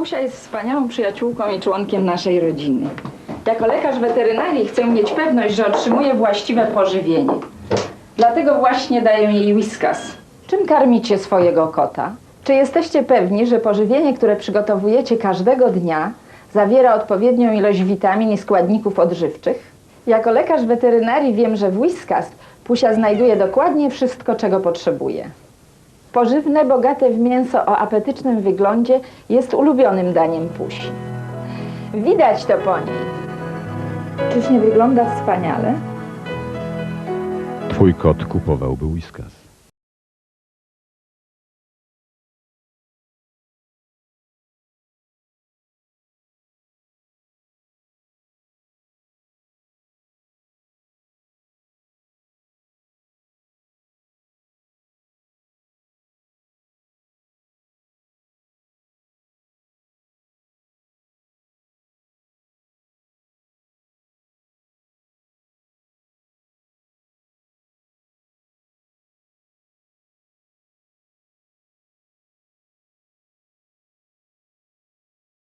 Pusia jest wspaniałą przyjaciółką i członkiem naszej rodziny. Jako lekarz weterynarii chcę mieć pewność, że otrzymuje właściwe pożywienie. Dlatego właśnie daję jej whiskas. Czym karmicie swojego kota? Czy jesteście pewni, że pożywienie, które przygotowujecie każdego dnia, zawiera odpowiednią ilość witamin i składników odżywczych? Jako lekarz weterynarii wiem, że w whiskas Pusia znajduje dokładnie wszystko, czego potrzebuje. Pożywne, bogate w mięso o apetycznym wyglądzie jest ulubionym daniem Pusi. Widać to po niej. Czyż nie wygląda wspaniale? Twój kot kupowałby whiskas.